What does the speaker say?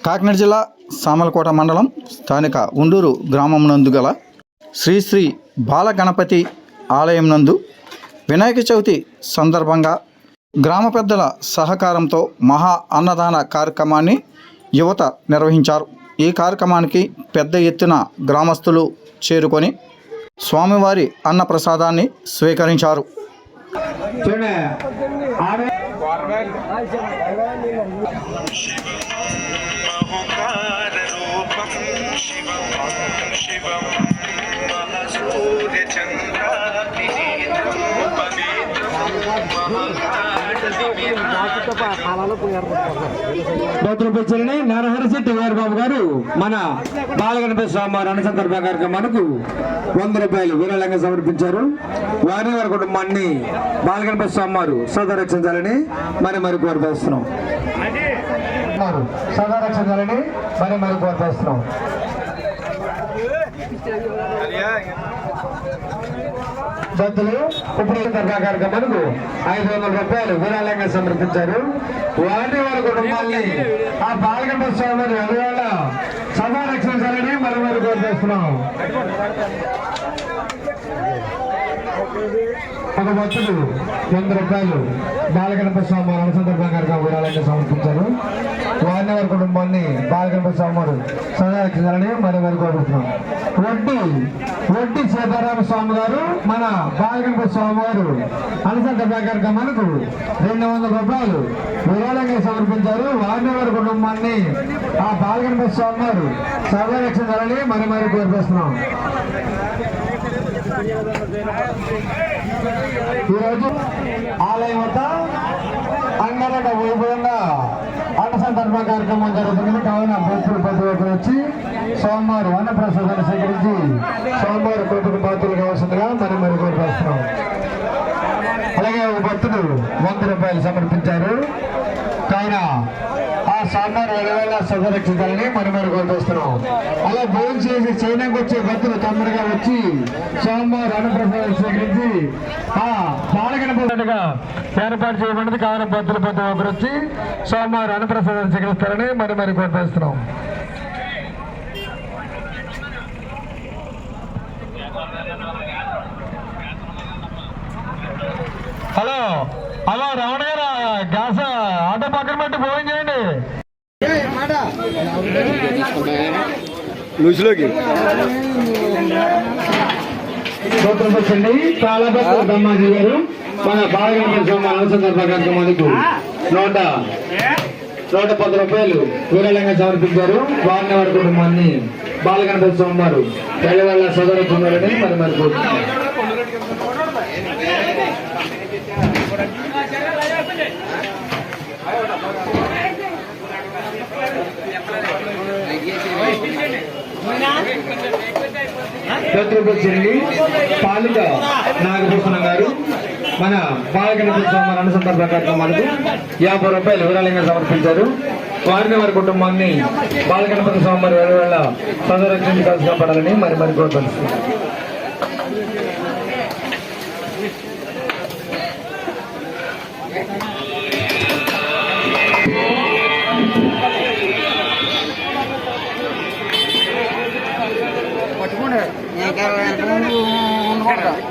కాకినాడ జిల్లా సామలకోట మండలం స్థానిక ఉండూరు గ్రామం నందు గల శ్రీ శ్రీ బాలగణపతి ఆలయం నందు వినాయక చవితి సందర్భంగా గ్రామ పెద్దల సహకారంతో మహా అన్నదాన కార్యక్రమాన్ని యువత నిర్వహించారు. ఈ కార్యక్రమానికి పెద్ద ఎత్తున గ్రామస్తులు చేరుకొని స్వామివారి అన్న ప్రసాదాన్ని స్వీకరించారు. భద్రపచ్చలని నరహర శెట్టి వీరబాబు గారు మన బాలగణపతి స్వామివారి అన్న సందర్భ కార్యక్రమానికి వంద రూపాయలు వీరలంగా సమర్పించారు. వారి వారి కుటుంబాన్ని బాలగణపతి స్వామివారు సదరక్షించాలని మరి మరి కోరిపేస్తున్నాం సదరక్షించాలని మరి మరి కోరిపేస్తున్నాం భక్తులు ఇప్పుడు సందర్భ కార్యక్రమానికి ఐదు వందల రూపాయలు విరాళంగా సమర్పించారు. వారిని వారి కుటుంబాన్ని ఆ బాలగంట స్వామి ఎదువేళ సదా రక్షించాలని మరి మరి కోరు చేస్తున్నాం. ఒక భక్తులు వంద రూపాయలు బాలగణపతి స్వామి అన్న సందర్భంగా విరాళంగా సమర్పించారు వారిని వారి కుటుంబాన్ని బాలగణపతి స్వామి వారు సదారక్షించాలని మరి వారు కోరుతున్నాం వడ్డీ వడ్డీ సీతారామ స్వామి గారు మన బాలగణపతి స్వామి వారు అలసంత మనకు రెండు వందల రూపాయలు విరాళంగా సమర్పించారు. వారిని వారి కుటుంబాన్ని ఆ బాలగణపతి స్వామి వారు సర్వరక్షించాలని మరి మరి కోరిపిస్తున్నాం ఈరోజు ఆలయం వద్ద అంగరంగ వైభవంగా అన్న సందర్భ కార్యక్రమం జరుగుతుంది కావున భక్తులు ప్రతి ఒక్కరు వచ్చి సోమవారం అన్నప్రసాదాన్ని స్వీకరించి సోమవారం కృపకు పాత్రలు కావాల్సిందిగా మరి మరి కోరుకొస్తున్నాం. అలాగే ఒక భక్తుడు వంద రూపాయలు సమర్పించారు. కావున సాంబార్ వేళ సదరక్షించాలని మరి మరి కోరుకొస్తున్నాం. అలా భోజనం చేసి చైనాకు వచ్చే భక్తులు తొందరగా వచ్చి సోమవారం అన్నప్రసాదం స్వీకరించి ఆ బాలగణపతిగా ఏర్పాటు చేయబడింది కావున భక్తులు ప్రతి ఒక్కరు వచ్చి సోమవారం అన్నప్రసాదం స్వీకరిస్తారని మరి మరి కోరుకొస్తున్నాం. హలో హలో రమణ గారు గ్యాస్ ఆటో పక్కన పెట్టి భోజనం లూజ్లోకి. సూత్రపచ్చండి కాలపత్ర బ్రహ్మాజీ గారు. మన బాలగణపతి స్వామి అనుసంధాన కార్యక్రమానికి నూట నూట పది రూపాయలు వీరలంగా సమర్పించారు. వారిని వారి కుటుంబాన్ని బాలగణపతి స్వామి వారు పెళ్ళి సోదరు పొందాలని మరి మరి కోరుతున్నారు ఛత్రపతి పాలిక నాగభూషణం గారు మన బాలగణపతి స్వామి అనుసంధాన కార్యక్రమాలకు యాభై రూపాయలు వివరాలంగా సమర్పించారు వారిని వారి కుటుంబాన్ని బాలగణపతి స్వామి వారి వేళ కలిసి పడాలని మరి మరి కోరుతాను